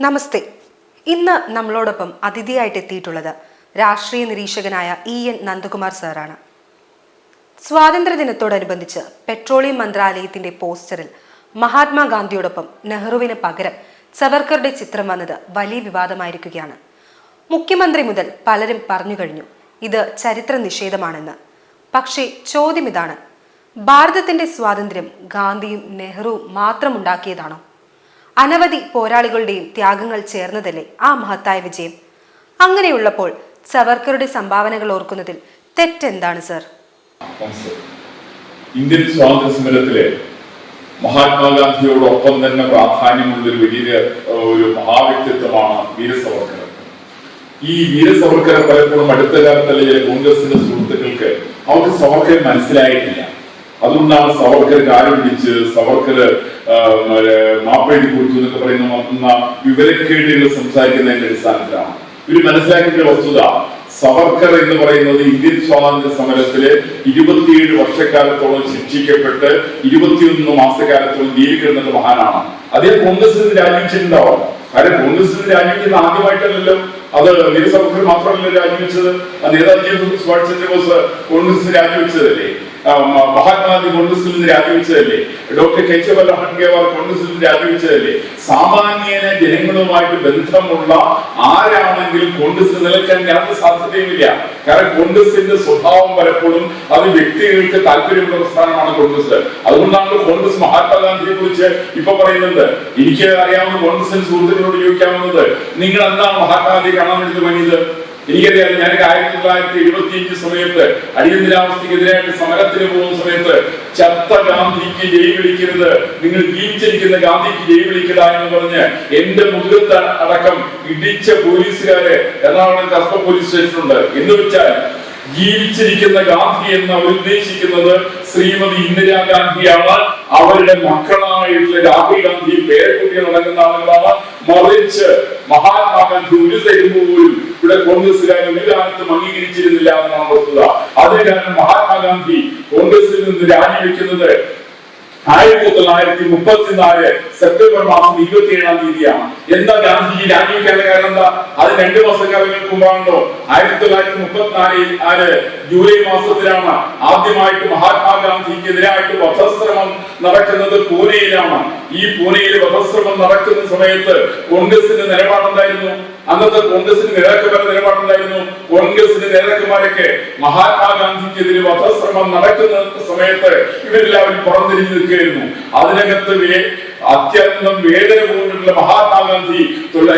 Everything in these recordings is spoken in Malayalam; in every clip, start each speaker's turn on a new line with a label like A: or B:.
A: നമസ്തേ. ഇന്ന് നമ്മളോടൊപ്പം അതിഥിയായിട്ട് എത്തിയിട്ടുള്ളത് രാഷ്ട്രീയ നിരീക്ഷകനായ ഇ എൻ നന്ദകുമാർ സാറാണ്. സ്വാതന്ത്ര്യദിനത്തോടനുബന്ധിച്ച് പെട്രോളിയം മന്ത്രാലയത്തിന്റെ പോസ്റ്ററിൽ മഹാത്മാഗാന്ധിയോടൊപ്പം നെഹ്റുവിന് പകരം സവർക്കറുടെ ചിത്രം വന്നത് വലിയ വിവാദമായിരിക്കുകയാണ്. മുഖ്യമന്ത്രി മുതൽ പലരും പറഞ്ഞു കഴിഞ്ഞു ഇത് ചരിത്ര നിഷേധമാണെന്ന്. പക്ഷേ ചോദ്യം ഇതാണ് ഭാരതത്തിന്റെ സ്വാതന്ത്ര്യം ഗാന്ധിയും നെഹ്റുവും മാത്രം ഉണ്ടാക്കിയതാണോ അനവധി പോരാളികളുടെയും ത്യാഗങ്ങൾ ചേർന്നതല്ലേ ആ മഹത്തായ വിജയം? അങ്ങനെയുള്ളപ്പോൾ സവർക്കറുടെ സംഭാവനകൾ ഓർക്കുന്നതിൽ തെറ്റെന്താണ് സർ?
B: ഇന്ത്യൻ സ്വാതന്ത്ര്യ സമരത്തിലെ മഹാത്മാഗാന്ധിയോടൊപ്പം തന്നെ പ്രാധാന്യമുള്ള ഒരു വലിയ ഒരു മഹാവ്യക്തിത്വമാണ് വീര സവർക്കർ ഈ വീര സവർക്കറെ പലപ്പോഴും അടുത്ത കാലത്തിലെ കോൺഗ്രസിന്റെ സുഹൃത്തുക്കൾക്ക് അവർക്ക് സവർക്കർ മനസ്സിലായിട്ടില്ല. അതുകൊണ്ടാണ് സവർക്കർ കാര്യം പിടിച്ച് സവർക്കർ മാപ്പെഴുതി കൊടുത്തു എന്നൊക്കെ പറയുന്ന വിവരക്കേടുകൾ സംസാരിക്കുന്നതിന്റെ അടിസ്ഥാനത്തിലാണ്. ഇവർ മനസ്സിലാക്കേണ്ട വസ്തുത സവർക്കർ എന്ന് പറയുന്നത് ഇന്ത്യൻ സ്വാതന്ത്ര്യ സമരത്തിൽ ഇരുപത്തിയേഴ് വർഷക്കാലത്തോളം ശിക്ഷിക്കപ്പെട്ട് ഇരുപത്തിയൊന്ന് മാസക്കാലത്തോളം ജയിലിൽ കിടന്ന മഹാനാണ്. അദ്ദേഹം കോൺഗ്രസിൽ നിന്ന് രാജിവെച്ചിട്ടുണ്ടാവാം. കാര്യം കോൺഗ്രസിൽ നിന്ന് രാജിവെക്കുന്ന ആദ്യമായിട്ടല്ലല്ലോ. അത് വീര സവർക്കർ മാത്രമല്ല രാജിവെച്ചത് നേതാജി സുഭാഷ് ചന്ദ്രബോസ് കോൺഗ്രസിൽ രാജിവെച്ചതല്ലേ? മഹാത്മാഗാന്ധി കോൺഗ്രസിൽ നിന്ന് രാജിവെച്ചതല്ലേ ഡോക്ടർ കേശവ ഹൺഗേവാർ കോൺഗ്രസിൽ നിന്ന് രാജിവെച്ചതല്ലേ സാമാന്യന ജനങ്ങളുമായിട്ട് ബന്ധമുള്ള ആരാണെങ്കിലും കോൺഗ്രസ് നിലനിൽക്കാൻ ഞങ്ങൾക്ക് സാധ്യതയുമില്ല. കാരണം കോൺഗ്രസിന്റെ സ്വഭാവം പലപ്പോഴും അത് വ്യക്തികൾക്ക് താല്പര്യമുള്ള പ്രസ്ഥാനമാണ് കോൺഗ്രസ് അതുകൊണ്ടാണ് കോൺഗ്രസ് മഹാത്മാഗാന്ധിയെ കുറിച്ച് ഇപ്പൊ പറയുന്നത്. എനിക്ക് അറിയാവുന്ന കോൺഗ്രസിന്റെ സുഹൃത്തുക്കളോട് ചോദിക്കാവുന്നത് നിങ്ങൾ എന്താണ് മഹാത്മാഗാന്ധി കാണാൻ വേണ്ടി തുടങ്ങിയത് എനിക്കറിയാം ഞാൻ ആയിരത്തി തൊള്ളായിരത്തി എഴുപത്തി അഞ്ച് സമയത്ത് അടിയന്തരാവസ്ഥക്കെതിരായിട്ട് സമരത്തിന് പോകുന്ന സമയത്ത് ചത്ത ഗാന്ധിക്ക് ജയ് വിളിക്കരുത് നിങ്ങൾ ജീവിച്ചിരിക്കുന്ന ഗാന്ധിക്ക് ജയ് വിളിക്കട എന്ന് പറഞ്ഞ് എന്റെ മുതുകത്ത് അടക്കം ഇടിച്ച പോലീസുകാരെ എറണാകുളം കസ്ബ പോലീസ് സ്റ്റേഷനുണ്ട് എന്ന് വെച്ചാൽ ജീവിച്ചിരിക്കുന്ന ഗാന്ധി എന്ന് അവർ ഉദ്ദേശിക്കുന്നത് ശ്രീമതി ഇന്ദിരാഗാന്ധിയാണ് അവരുടെ മക്കളായിട്ടുള്ള രാഹുൽ ഗാന്ധി പേരക്കുട്ടികൾ നടക്കുന്ന ആളുകളാണ് മറിച്ച് മഹാത്മാഗാന്ധി ഒരു തരുമ്പോൾ പോലും ഇവിടെ കോൺഗ്രസ്സുകാരും ഒരു കാലത്തും അംഗീകരിച്ചിരുന്നില്ല എന്നാണ് ഓർക്കുക. അതിന് കാരണം മഹാത്മാഗാന്ധി കോൺഗ്രസിൽ നിന്ന് രാജിവെക്കുന്നത് ആയിരത്തി തൊള്ളായിരത്തി മുപ്പത്തിനാല് സെപ്റ്റംബർ മാസം ഇരുപത്തി ഏഴാം തീയതിയാണ്. എന്താ ഗാന്ധിജി രാജിവെക്കാനുള്ള കാരണം എന്താ? അത് രണ്ടു മാസക്കാലങ്ങൾക്ക് മുമ്പാണല്ലോ. ആയിരത്തി തൊള്ളായിരത്തി മുപ്പത്തിനാലിൽ ആര് ജൂലൈ മാസത്തിലാണ് ആദ്യമായിട്ട് മഹാത്മാഗാന്ധിക്കെതിരായിട്ട് വധശ്രമം നടക്കുന്നത് പൂനെയിലാണ്. ഈ പൂനെയിൽ വധശ്രമം നടക്കുന്ന സമയത്ത് കോൺഗ്രസിന്റെ നിലപാടെന്തായിരുന്നു? അന്നത്തെ കോൺഗ്രസിന് നേതാക്കന്മാരുടെ നിലപാടുണ്ടായിരുന്നു. കോൺഗ്രസിന്റെ നേതാക്കന്മാരൊക്കെ മഹാത്മാഗാന്ധിക്കെതിരെ വധശ്രമം നടക്കുന്ന സമയത്ത് ഇവരെല്ലാവരും പുറംതിരിഞ്ഞു നിൽക്കുകയായിരുന്നു. അതിനകത്ത് അത്യന്തം വേദന കൊണ്ടിട്ടുള്ള മഹാത്മാഗാന്ധി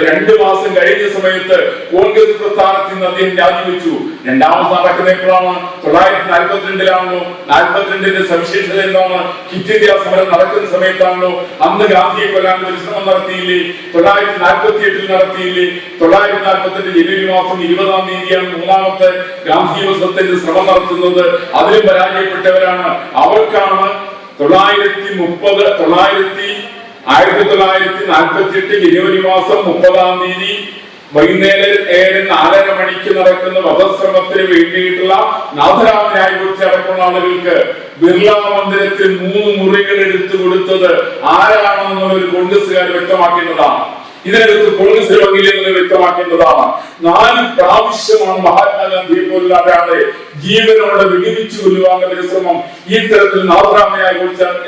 B: രണ്ടു മാസം കഴിഞ്ഞ സമയത്ത് കോൺഗ്രസ് പ്രസ്ഥാനത്തിൽ നിന്ന് അദ്ദേഹം രാജിവെച്ചു. രണ്ടാമത് നടക്കുന്ന എപ്പോഴാണ്? തൊള്ളായിരത്തി നാൽപ്പത്തിരണ്ടിലാണല്ലോ. നാൽപ്പത്തിരണ്ടിന്റെ സവിശേഷത എന്താണ്? കിറ്റ് ഇന്ത്യ സമരം നടക്കുന്ന സമയത്താണല്ലോ. അന്ന് ഗാന്ധിയെ കൊല്ലാൻ ഒരു ശ്രമം നടത്തിയില്ലേ? തൊള്ളായിരത്തി നാൽപ്പത്തി എട്ടിൽ നടത്തിയില്ലേ? തൊള്ളായിരത്തി നാൽപ്പത്തെട്ട് ജനുവരി മാസം ഇരുപതാം തീയതിയാണ് മൂന്നാമത്തെ ഗാന്ധി ദിവസത്തിന്റെ ശ്രമം നടത്തുന്നത്. അതിലും പരാജയപ്പെട്ടവരാണ്. അവർക്കാണ് തൊള്ളായിരത്തി മുപ്പത് തൊള്ളായിരത്തി ആയിരത്തി തൊള്ളായിരത്തി നാൽപ്പത്തി എട്ട് ജനുവരി മാസം മുപ്പതാം തീയതി വൈകുന്നേരം ഏഴ് നാലര മണിക്ക് നടക്കുന്ന വധശ്രമത്തിന് വേണ്ടിയിട്ടുള്ള നാഥരാമനായി കുറിച്ച് അടക്കമുള്ള ആളുകൾക്ക് ബിർള മന്ദിരത്തിൽ മൂന്ന് മുറികൾ എടുത്തു കൊടുത്തത് ആരാണെന്നുള്ള ഒരു കോൺഗ്രസ്സുകാർ വ്യക്തമാക്കേണ്ടതാണ് ഇതിനകത്ത് കോൺഗ്രസ് രോഗിയില്ലെന്ന് വ്യക്തമാക്കേണ്ടതാണ് നാല് പ്രാവശ്യമാണ് മഹാത്മാഗാന്ധിയെ പോലുള്ള ഒരാളെ ജീവനോടെ അവിടെ കൊല്ലുവാനുള്ള കൊല്ലുവാങ്ങുന്ന ശ്രമം ഈ തരത്തിൽ നാഥരാമയായി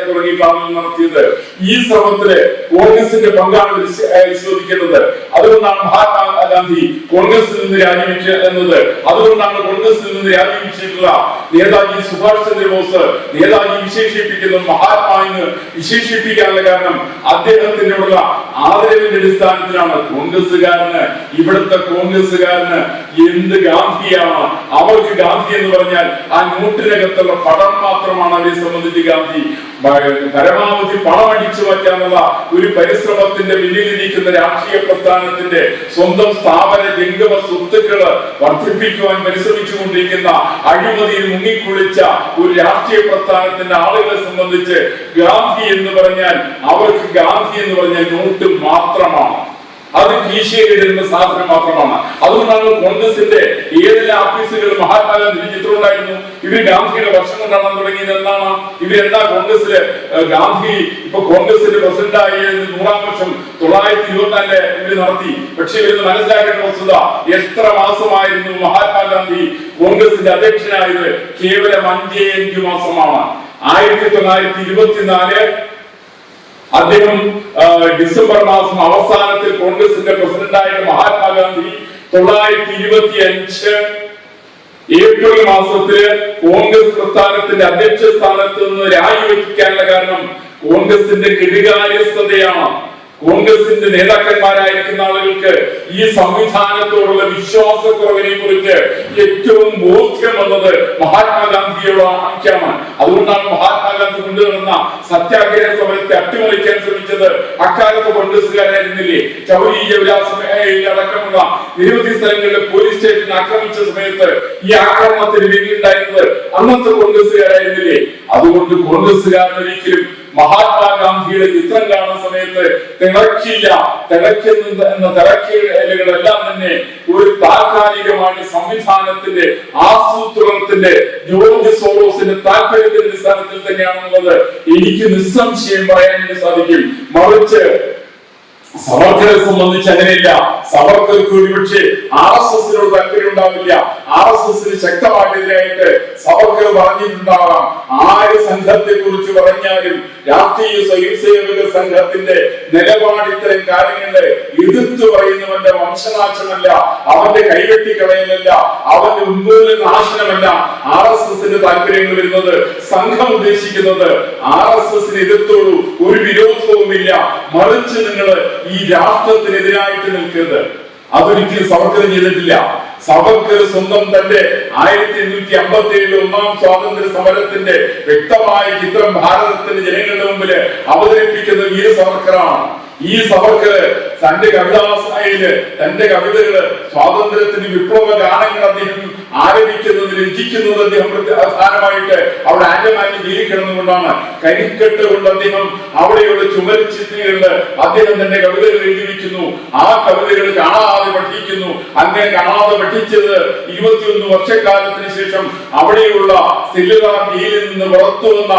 B: തുടങ്ങി ആളുകൾ നടത്തിയത്. ഈ ശ്രമത്തിൽ കോൺഗ്രസിന്റെ പങ്കാണ് പരിശോധിക്കേണ്ടത് അതുകൊണ്ടാണ് മഹാത്മാഗാന്ധി കോൺഗ്രസിൽ നിന്ന് രാജിവെച്ച എന്നത്. അതുകൊണ്ടാണ് കോൺഗ്രസിൽ നിന്ന് രാജിവെച്ചിട്ടുള്ള നേതാജി സുഭാഷ് ചന്ദ്രബോസ് നേതാജി വിശേഷിപ്പിക്കുന്ന മഹാത്മാ എന്ന് വിശേഷിപ്പിക്കാനുള്ള കാരണം അദ്ദേഹത്തിനോടുള്ള ആദരവിന്റെ അടിസ്ഥാനത്തിലാണ് കോൺഗ്രസ്സുകാരന് ഇവിടുത്തെ കോൺഗ്രസ്സുകാരന് എന്ത് ഗാന്ധിയാണ് അവർക്ക് ഗാന്ധി എന്ന് പറഞ്ഞാൽ ആ നോട്ടിനകത്തുള്ള പടം മാത്രമാണ് അവരെ സംബന്ധിച്ച് ഗാന്ധി പരമാവധി പണം അടിച്ചു മാറ്റാനുള്ള ഒരു പരിശ്രമത്തിന്റെ പിന്നിലിരിക്കുന്ന രാഷ്ട്രീയ പ്രസ്ഥാനത്തിന്റെ സ്വന്തം സ്ഥാപന ജംഗമ സ്വത്തുക്കൾ വർദ്ധിപ്പിക്കുവാൻ പരിശ്രമിച്ചുകൊണ്ടിരിക്കുന്ന അഴിമതിയിൽ മുങ്ങിക്കുളിച്ച ഒരു രാഷ്ട്രീയ പ്രസ്ഥാനത്തിന്റെ ആളുകളെ സംബന്ധിച്ച് ഗാന്ധി എന്ന് പറഞ്ഞാൽ അവർക്ക് ഗാന്ധി എന്ന് പറഞ്ഞാൽ നോട്ട് മാത്രമാണ്. അത് കീശയിലിടുന്ന സാധനം മാത്രമാണ്. അതുകൊണ്ടാണ് കോൺഗ്രസിന്റെ ഏതെല്ലാം ആഫീസുകൾ മഹാത്മാഗാന്ധി ചിത്രം ഉണ്ടായിരുന്നു. ഇവർ ഗാന്ധിയുടെ വർഷം കൊണ്ടാണ് തുടങ്ങിയത് എന്നാണ് ഇവരെന്താ കോൺഗ്രസിൽ ഗാന്ധി ഇപ്പൊ കോൺഗ്രസിന്റെ പ്രസിഡന്റായി നൂറാം വർഷം തൊള്ളായിരത്തി ഇരുപത്തിനാലിൽ ഇവർ നടത്തി. പക്ഷെ ഇവർ മനസ്സിലാക്കേണ്ട വസ്തുത എത്ര മാസമായിരുന്നു മഹാത്മാഗാന്ധി കോൺഗ്രസിന്റെ അധ്യക്ഷനായത്? കേവലം അഞ്ചേ അഞ്ചു മാസമാണ്. ആയിരത്തി തൊള്ളായിരത്തി ഇരുപത്തിനാല് അദ്ദേഹം ഡിസംബർ മാസം അവസാനത്തിൽ കോൺഗ്രസിന്റെ പ്രസിഡന്റായിട്ട് മഹാത്മാഗാന്ധി തൊള്ളായിരത്തി ഇരുപത്തി അഞ്ച് ഏപ്രിൽ മാസത്തിൽ കോൺഗ്രസ് പ്രസ്ഥാനത്തിന്റെ അധ്യക്ഷ സ്ഥാനത്ത് നിന്ന് രാജിവെക്കാനുള്ള കാരണം കോൺഗ്രസിന്റെ കെടുകാര്യസ്ഥതയാണ്. കോൺഗ്രസിന്റെ നേതാക്കന്മാരായിരിക്കുന്ന ആളുകൾക്ക് ഈ സംവിധാനത്തോടുള്ള വിശ്വാസക്കുറവിനെ കുറിച്ച് ഏറ്റവും ബോധ്യം വന്നത് മഹാത്മാഗാന്ധിയോടാണ് അതുകൊണ്ടാണ് മഹാത്മാഗാന്ധി കൊണ്ടുവന്ന സത്യാഗ്രഹ സമരത്തെ അട്ടിമറിക്കാൻ ശ്രമിച്ചത്. അക്കാലത്ത് കോൺഗ്രസുകാരായിരുന്നില്ലേ ചൗരി അടക്കമുള്ള നിരവധി സ്ഥലങ്ങളിലെ പോലീസ് സ്റ്റേഷൻ ആക്രമിച്ച സമയത്ത് ഈ ആക്രമണത്തിന് പിന്നിലുണ്ടായിരുന്നത് അന്നത്തെ കോൺഗ്രസുകാരായിരുന്നില്ലേ അതുകൊണ്ട് കോൺഗ്രസുകാരൻ ഒരിക്കലും മഹാത്മാഗാന്ധിയുടെ ചിത്രം കാണുന്ന സമയത്ത് തിളക്കില്ല തിളയ്ക്കുന്ന എന്ന തിളക്കലുകളെല്ലാം തന്നെ ഒരു താൽക്കാലികമായ സംവിധാനത്തിന്റെ ആസൂത്രണത്തിന്റെ ജോർജ് സോറോസിന്റെ താല്പര്യത്തിന്റെ അടിസ്ഥാനത്തിൽ തന്നെയാണുള്ളത്. എനിക്ക് നിസ്സംശയം പറയാൻ സാധിക്കും. മറിച്ച് സവർക്കറെ സംബന്ധിച്ച് അങ്ങനെയില്ല. സവർക്കർക്ക് ഒരുപക്ഷെ ആർ എസ് എസിനോട് താല്പര്യം ഉണ്ടാവില്ല. ആർ എസ് എസിന് ശക്തമായിട്ടെതിരായിട്ട് സവർക്കർ പറഞ്ഞിട്ടുണ്ടാവാം ആര് സംഘത്തെ കുറിച്ച് പറഞ്ഞാലും രാഷ്ട്രീയ സ്വയംസേവക സംഘത്തിന്റെ നിലപാട് ഇത്തരം കാര്യങ്ങളെ എതിർത്തു പറയുന്നവന്റെ വംശനാശമല്ല അവന്റെ കൈവെട്ടിക്കളയലല്ല അവന്റെ ഉന്മൂല നാശനമല്ല ആർ എസ് എസിന്റെ താല്പര്യങ്ങൾ വരുന്നത്. സംഘം ഉദ്ദേശിക്കുന്നത് ആർ എസ് എസിന് എതിർത്തോളൂ ഒരു വിരോധവുമില്ല. മറിച്ച് നിങ്ങൾ ഈ രാഷ്ട്രത്തിനെതിരായിട്ട് നിൽക്കരുത്. അതൊരിക്കലും സവർക്കർ ചെയ്തിട്ടില്ല. സവർക്കർ സ്വന്തം തന്റെ ആയിരത്തി എണ്ണൂറ്റി അമ്പത്തി ഏഴിൽ ഒന്നാം സ്വാതന്ത്ര്യ സമരത്തിന്റെ വ്യക്തമായ ചിത്രം ഭാരതത്തിന്റെ ജനങ്ങളുടെ മുമ്പിൽ അവതരിപ്പിക്കുന്ന വീര സവർക്കറാണ് ഈ സഭക്ക് തന്റെ കവിതാസായിൽ തന്റെ കവിതകൾ സ്വാതന്ത്ര്യത്തിന് വിപ്ലവ ഗാനങ്ങൾ അദ്ദേഹം ആരംഭിക്കുന്നത് രചിക്കുന്നത് അദ്ദേഹം അവസാനമായിട്ട് അവിടെ ആന്റമാറ്റി ജീവിക്കണമെന്നുകൊണ്ടാണ് കരിക്കെട്ട് കൊണ്ട് അദ്ദേഹം അവിടെയുള്ള ചിത്രങ്ങളിൽ അദ്ദേഹം തന്റെ കവിതകൾ എഴുതി വെക്കുന്നു. ആ കവിതകൾ കാണാതെ പഠിക്കുന്നു. അങ്ങനെ കാണാതെ പഠിച്ചത് ഇരുപത്തിയൊന്ന് വർഷക്കാലത്തിന് ശേഷം അവിടെയുള്ള സെല്ലുകാർ ജയിലിൽ നിന്ന് പുറത്തു വന്ന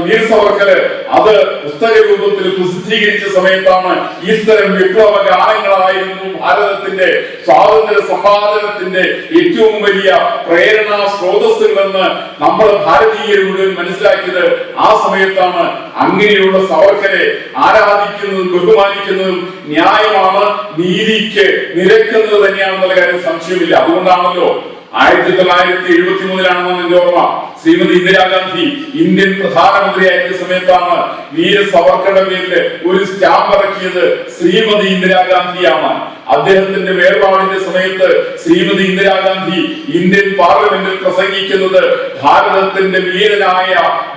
B: വീർ സവർക്കർ അത് പുസ്തക രൂപത്തിൽ പ്രസിദ്ധീകരിച്ച സമയത്താണ് ഈസ്റ്റരം വിപ്ലവ ഗാനങ്ങളായിരുന്നു ഭാരതത്തിന്റെ സ്വാതന്ത്ര്യ സമ്പാദനത്തിന്റെ ഏറ്റവും വലിയ പ്രേരണ സ്രോതസ്സുകളെന്ന് നമ്മൾ ഭാരതീയർ മുഴുവൻ മനസ്സിലാക്കിയത് ആ സമയത്താണ്. അങ്ങനെയുള്ള സവർക്കരെ ആരാധിക്കുന്നതും ബഹുമാനിക്കുന്നതും ന്യായമാണ് നീതിക്ക് നിരക്കുന്നത് തന്നെയാണെന്നുള്ള കാര്യം സംശയമില്ല അതുകൊണ്ടാണല്ലോ ആയിരത്തി തൊള്ളായിരത്തി എഴുപത്തി മൂന്നിലാണെന്നാണ് എന്റെ ഓർമ്മ. ശ്രീമതി ഇന്ദിരാഗാന്ധി ഇന്ത്യൻ പ്രധാനമന്ത്രിയായിരുന്ന സമയത്താണ് വീര സവർക്കറുടെ പേരിൽ ഒരു സ്റ്റാമ്പ് ഇറക്കിയത് ശ്രീമതി ഇന്ദിരാഗാന്ധിയാണ് അദ്ദേഹത്തിന്റെ വേർപാടിന്റെ സമയത്ത് ശ്രീമതി ഇന്ദിരാഗാന്ധി ഇന്ത്യൻ പാർലമെന്റിൽ പ്രസംഗിക്കുന്നത് ഭാരതത്തിന്റെ വീരനായ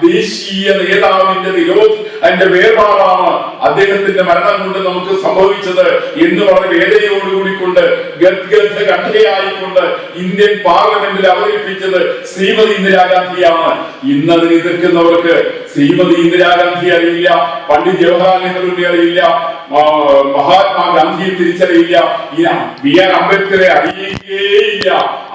B: ദേശീയ നേതാവിന്റെ നിരോധ അതിന്റെ വേർപാടാണ് അദ്ദേഹത്തിന്റെ മരണം കൊണ്ട് നമുക്ക് സംഭവിച്ചത് എന്ന് വളരെ വേദനയോടുകൂടി കൊണ്ട് ഗദ്ഗദ്ധ കണ്ഠയായിക്കൊണ്ട് ഇന്ത്യൻ പാർലമെന്റിൽ അവതരിപ്പിച്ചത് ശ്രീമതി ഇന്ദിരാഗാന്ധിയാണ് ഇന്ന് അതിന് എതിർക്കുന്നവർക്ക് ശ്രീമതി ഇന്ദിരാഗാന്ധി അറിയില്ല പണ്ഡിറ്റ് ജവഹർലാൽ നെഹ്റുവിനെ അറിയില്ല മഹാത്മാഗാന്ധിയെ തിരിച്ചറിയില്ല. ഈ ബി ആർ അംബേദ്കറെ അറിയുകയില്ല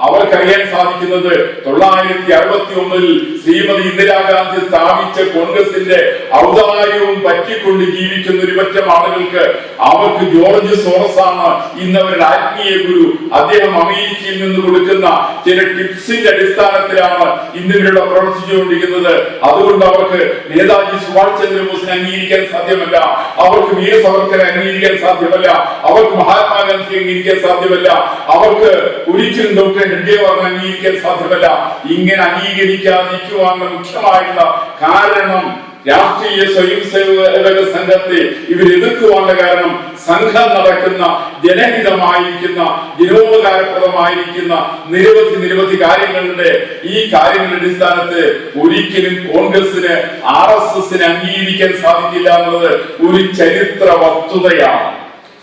B: അവർക്കറിയാൻ സാധിക്കുന്നത് തൊള്ളായിരത്തി അറുപത്തി ഒന്നിൽ ശ്രീമതി ഇന്ദിരാഗാന്ധി സ്ഥാപിച്ച കോൺഗ്രസിന്റെ ഔദാര്യവും പറ്റിക്കൊണ്ട് ജീവിക്കുന്ന ഒരു പറ്റം ആളുകൾക്ക് അവർക്ക് ജോർജ് സോറസ് ആണ് ഇന്ന് അവരുടെ ആത്മീയ ഗുരു. അദ്ദേഹം അമേരിക്കയിൽ നിന്ന് കൊടുക്കുന്ന ചില ടിപ്സിന്റെ അടിസ്ഥാനത്തിലാണ് ഇന്ന് ഇവരുടെ പ്രവർത്തിച്ചുകൊണ്ടിരിക്കുന്നത്. അതുകൊണ്ട് അവർക്ക് നേതാജി സുഭാഷ് ചന്ദ്രബോസിനെ അംഗീകരിക്കാൻ സാധ്യമല്ല. അവർക്ക് വീര സവർക്കറെ അംഗീകരിക്കാൻ സാധ്യമല്ല. അവർക്ക് മഹാത്മാഗാന്ധി അംഗീകരിക്കാൻ സാധ്യമല്ല. അവർക്ക് ഒരിക്കലും ഡോക്ടർ ഹെഡ്ഗേവാറിനെ അംഗീകരിക്കാൻ സാധ്യമല്ല. ഇങ്ങനെ അംഗീകരിക്കാതിരിക്കുവാനുള്ള മുഖ്യമായിട്ടുള്ള കാരണം രാഷ്ട്രീയ സ്വയം സേവക സംഘത്തെ ഇവർ എതിർക്കുവാനുള്ള കാരണം സംഘം നടക്കുന്ന ജനഹിതമായിരിക്കുന്ന ജനോപകാരപ്രദമായിരിക്കുന്ന നിരവധി നിരവധി കാര്യങ്ങളുടെ ഈ കാര്യങ്ങളുടെ അടിസ്ഥാനത്ത് ഒരിക്കലും കോൺഗ്രസിന് ആർ എസ് എസിന് അംഗീകരിക്കാൻ സാധിക്കില്ല എന്നത് ഒരു ചരിത്ര വസ്തുതയാണ്.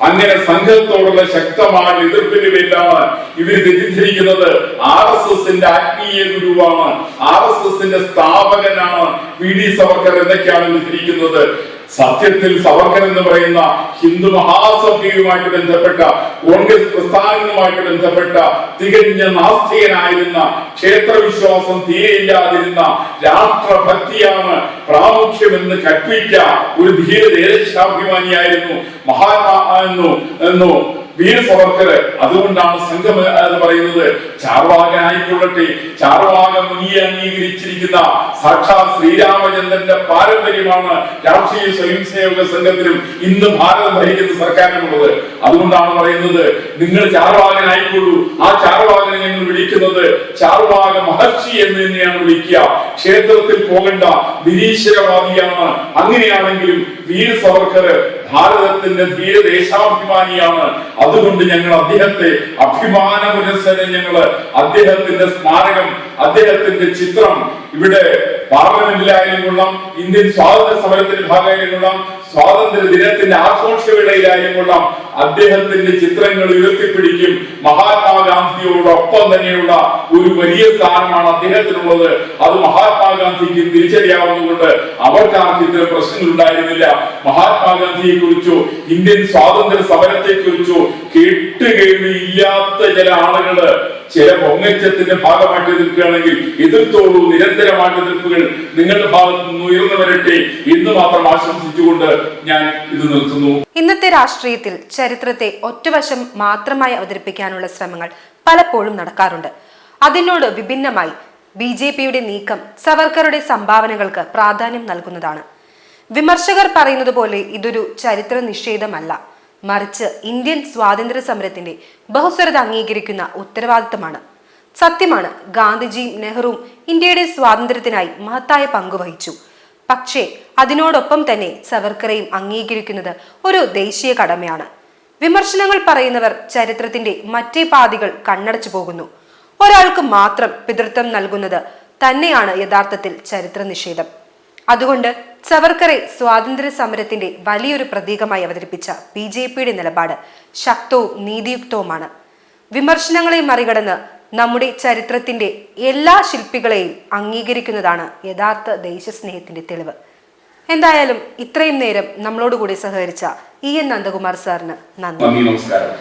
B: അങ്ങനെ സംഘത്തോടുള്ള ശക്തമായ എതിർപ്പിന് പേരിലാണ് ഇവർ തെറ്റിദ്ധരിക്കുന്നത് ആർ എസ് എസിന്റെ ആത്മീയ ഗുരുവാണ്. ആർ എസ് എസിന്റെ സ്ഥാപകനാണ് പി ഡി സവർക്കർ എന്നൊക്കെയാണ് ഇവർ ധരിക്കുന്നത്. സത്യത്തിൽ സവർക്കൻ എന്ന് പറയുന്ന ഹിന്ദു മഹാസഭയുമായിട്ട് ബന്ധപ്പെട്ട കോൺഗ്രസ് പ്രസ്ഥാനങ്ങളുമായിട്ട് ബന്ധപ്പെട്ട തികഞ്ഞ നാസ്തികനായിരുന്ന ക്ഷേത്രവിശ്വാസം തീരെയില്ലാതിരുന്ന രാഷ്ട്രഭക്തിയാണ് പ്രാമുഖ്യമെന്ന് കൽപ്പിച്ച ഒരു ധീര ദേശാഭിമാനിയായിരുന്നു മഹാത്മാ എന്നു എന്നോ വീര സവർക്കര് അതുകൊണ്ടാണ് സംഘം എന്ന് പറയുന്നത് ചാർവാകനായിക്കൊള്ളട്ടെ ചാർവാക മുനിയെ അംഗീകരിച്ചിരിക്കുന്ന സാക്ഷാത് ശ്രീരാമചന്ദ്രന്റെ പാരമ്പര്യമാണ് രാഷ്ട്രീയ സ്വയംസേവക സംഘത്തിലും ഇന്ന് ഭാരതം ഭരിക്കുന്ന സർക്കാരിനുള്ളത്. അതുകൊണ്ടാണ് പറയുന്നത് നിങ്ങൾ ചാർവാകനായിക്കൊള്ളൂ. ആ ചാർവാകനെ ഞങ്ങൾ വിളിക്കുന്നത് ചാർവാക മഹർഷി എന്ന് തന്നെയാണ് വിളിക്കുക. ക്ഷേത്രത്തിൽ പോകേണ്ട നിരീശ്വരവാദിയാണ്. അങ്ങനെയാണെങ്കിലും വീര സവർക്കർ ഭാരതത്തിന്റെ ധീര ദേശാഭിമാനിയാണ് അതുകൊണ്ട് ഞങ്ങൾ അദ്ദേഹത്തെ അഭിമാന പുരസ്സരം ഞങ്ങൾ അദ്ദേഹത്തിന്റെ സ്മാരകം അദ്ദേഹത്തിന്റെ ചിത്രം ഇവിടെ പാർലമെന്റിലായാലും കൊള്ളാം ഇന്ത്യൻ സ്വാതന്ത്ര്യ സമരത്തിന്റെ ഭാഗമായാലും കൊള്ളാം സ്വാതന്ത്ര്യ ദിനത്തിന്റെ ആഘോഷവേളയിലായാലും കൊള്ളാം അദ്ദേഹത്തിന്റെ ചിത്രങ്ങൾ ഉയർത്തിപ്പിടിക്കും. മഹാത്മാഗാന്ധിയോടൊപ്പം തന്നെയുള്ള ഒരു വലിയ സ്ഥാനമാണ് അദ്ദേഹത്തിനുള്ളത്. അത് മഹാത്മാഗാന്ധിക്ക് തിരിച്ചറിയാവുന്നതുകൊണ്ട് അവർക്ക് ആ ഇത്തരം പ്രശ്നങ്ങൾ ഉണ്ടായിരുന്നില്ല മഹാത്മാഗാന്ധിയെ കുറിച്ചോ ഇന്ത്യൻ സ്വാതന്ത്ര്യ സമരത്തെ കുറിച്ചോ കേട്ടുകേൾവിയില്ലാത്ത ചില ആളുകൾ ചില പൊങ്ങച്ചത്തിന്റെ ഭാഗമായിട്ട് നിൽക്കുകയാണെങ്കിൽ എതിർത്തോളൂ നിരന്തരമായിട്ട് എതിർപ്പുകൾ നിങ്ങളുടെ ഭാഗത്ത് നിന്ന് ഉയർന്നു വരട്ടെ എന്ന് മാത്രം ആശംസിച്ചുകൊണ്ട് ഞാൻ ഇത് നിർത്തുന്നു.
A: ഇന്നത്തെ രാഷ്ട്രീയത്തിൽ ചരിത്രത്തെ ഒറ്റവശം മാത്രമായി അവതരിപ്പിക്കാനുള്ള ശ്രമങ്ങൾ പലപ്പോഴും നടക്കാറുണ്ട്. അതിനോട് വിഭിന്നമായി ബി ജെ പിയുടെ നീക്കം സവർക്കറുടെ സംഭാവനകൾക്ക് പ്രാധാന്യം നൽകുന്നതാണ്. വിമർശകർ പറയുന്നത് പോലെ ഇതൊരു ചരിത്ര നിഷേധമല്ല. മറിച്ച് ഇന്ത്യൻ സ്വാതന്ത്ര്യ സമരത്തിന്റെ ബഹുസ്വരത അംഗീകരിക്കുന്ന ഉത്തരവാദിത്തമാണ്. സത്യമാണ് ഗാന്ധിജിയും നെഹ്റുവും ഇന്ത്യയുടെ സ്വാതന്ത്ര്യത്തിനായി മഹത്തായ പങ്കുവഹിച്ചു പക്ഷേ അതിനോടൊപ്പം തന്നെ സവർക്കറെയും അംഗീകരിക്കുന്നത് ഒരു ദേശീയ കടമയാണ്. വിമർശനങ്ങൾ പറയുന്നവർ ചരിത്രത്തിന്റെ മറ്റേ പാതികൾ കണ്ണടച്ചു പോകുന്നു. ഒരാൾക്ക് മാത്രം പിതൃത്വം നൽകുന്നത് തന്നെയാണ് യഥാർത്ഥത്തിൽ ചരിത്ര നിഷേധം അതുകൊണ്ട് സവർക്കറെ സ്വാതന്ത്ര്യ സമരത്തിന്റെ വലിയൊരു പ്രതീകമായി അവതരിപ്പിച്ച ബി ജെ പിയുടെ നിലപാട് ശക്തവും നീതിയുക്തവുമാണ്. വിമർശനങ്ങളെ മറികടന്ന് നമ്മുടെ ചരിത്രത്തിന്റെ എല്ലാ ശില്പികളെയും അംഗീകരിക്കുന്നതാണ് യഥാർത്ഥ ദേശസ്നേഹത്തിന്റെ തെളിവ്. എന്തായാലും ഇത്രയും നേരം നമ്മളോടുകൂടി സഹകരിച്ച ഇ എൻ നന്ദകുമാർ സാറിന്
B: നന്ദി നമസ്കാരം.